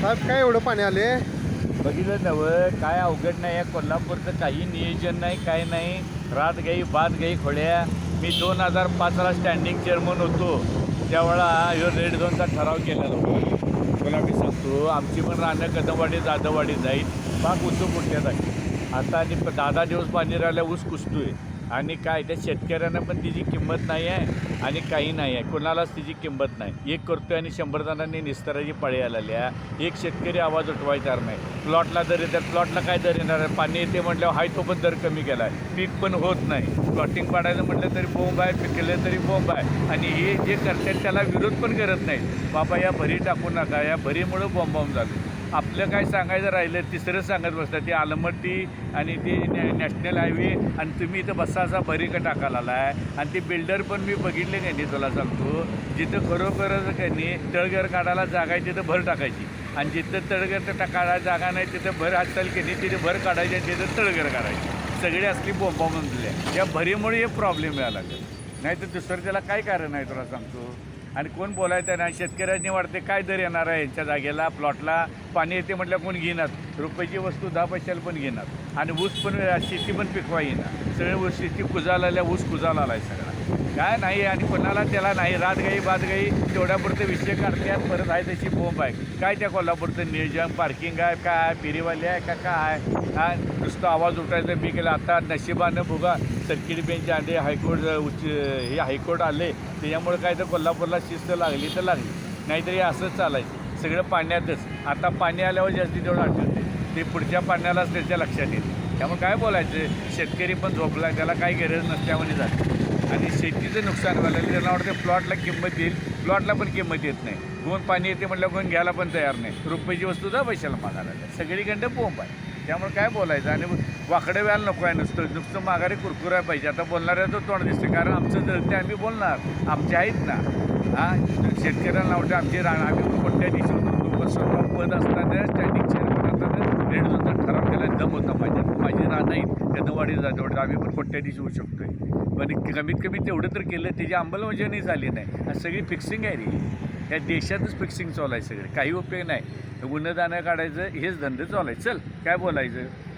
साहेब काय एवढं पाणी आले? बघितलं नवं काय अवघड नाही आहे. कोल्हापूरचं काही नियोजन नाही काय नाही. रात गाई बात गाई खोड्या. मी दोन हजार पाचला स्टँडिंग चेअरमन होतो. त्यावेळा ह्यो रेड झोनचा ठराव केला तुला मी सांगतो आमची पण रानं कदमवाडी जाधववाडी जाईल. पाक उसू पुढच्या जाईल. आता आणि दादा दिवस पाणी राहिल्या ऊस कुसतोय आणि काय त्या शेतकऱ्यांना पण तिची किंमत नाही आहे. आणि काही नाही आहे. कोणालाच तिची किंमत नाही. एक करतोय आणि शंभर जणांनी निस्तराची पाळी आहे. एक शेतकरी आवाज उठवायचा नाही. प्लॉटला दर येतात. प्लॉटला काय दर येणार आहे? पाणी येते म्हटल्यावर हाय तो पण दर कमी केला आहे पीक पण होत नाही. प्लॉटिंग पाडायचं म्हटलं तरी बोंब आहे. पिकलं तरी बोंब आहे. आणि हे जे करतात त्याला विरोध पण करत नाही बाबा या भरी टाकू नका. या भरीमुळं बॉम्ब बॉम्ब आपलं काय सांगायचं राहिलं तिसरं सांगत बसतात. ती आलमट्टी आणि ती नॅ- नॅशनल हायवे आणि तुम्ही इथं बसा असा भरी का टाकायला आणि ते बिल्डर पण मी बघितले का नाही तुला सांगतो. जिथं खरोखरच काही नाही तळघर काढायला जागा आहे तिथं भर टाकायची. आणि जिथं तळघर टाकायला जागा नाही तिथं भर हाताल की नाही तिथे भर काढायची आणि तिथं तळघर काढायची. सगळी असली बोंबा म्हणले या भरीमुळे हे प्रॉब्लेम यायला लागेल. नाही तर दुसरं त्याला काय कारण आहे तुला सांगतो? आणि कोण बोलायचं नाही शेतकऱ्यांनी वाटते काय दर येणार आहे यांच्या जागेला प्लॉटला? पाणी येते म्हटलं कोण घेणार? रुपयाची वस्तू दहा पैशाला पण घेणार. आणि ऊस पण शेती पण पिकवा येणार. सगळे ऊस शेती कुजाला आल्या ऊस कुजाला आलाय सगळा. काय नाही आणि कोणाला त्याला नाही. रात गाई बात गाई तेवढ्यापुरते विषय काढतात परत आहे तशी बोंब आहे. काय त्या कोल्हापूरचं नियोजन? पार्किंग आहे काय आहे फेरीवाले आहे का? काय? हा नुसतं आवाज उठायचं. मी केलं आता नशिबानं बघा सर्किट बेंच आले हायकोर्ट उच्च हे हायकोर्ट आले त्याच्यामुळे काय तर कोल्हापूरला शिस्त लागली तर लागली. नाहीतरी असंच चालायचं. सगळं पाण्यातच. आता पाणी आल्यावर जास्ती तेवढं आठवते ते पुढच्या पाण्यालाच त्याच्या लक्षात येते त्यामुळे काय बोलायचं? शेतकरी पण झोपला त्याला काही गरज नसल्यामुळे जाते आणि शेतीचं नुकसान झालं त्यांना वाटतं प्लॉटला किंमत येईल. प्लॉटला पण किंमत येत नाही. कोण पाणी येते म्हटलं कोण घ्यायला पण तयार नाही. रुपयाची वस्तू जा पैशाला मागायला. लागल्या. सगळीकडे बोंब आहे. त्यामुळे काय बोलायचं? आणि वाकडे व्हायला नको आहे नुसतं. नुसतं माघारी कुरकुराय पाहिजे. आता बोलणाऱ्याचं तोंड दिसते कारण आमचं जळते आम्ही बोलणार. आमचे आहेत ना. हा? शेतकऱ्यांना वाटतं आमची रान आम्ही पण कोणत्या दिवशी होतो पद असताना स्टँडिंग चेअरमन असताना रेड झोनचा ठराव केला दम होता माझ्या माझी रान नाही. वाढीत जाते आम्ही पण कोणत्या दिवशी होऊ शकतोय. पण कमीत कमी तेवढं तर केलं त्याची अंमलबजावणी झाली नाही. आणि सगळी फिक्सिंग आहे रे. या देशातच फिक्सिंग चालू आहे सगळे. काही उपयोग नाही. गुन्हे काढायचं हेच धंदे चालू आहे. चल काय बोलायचं?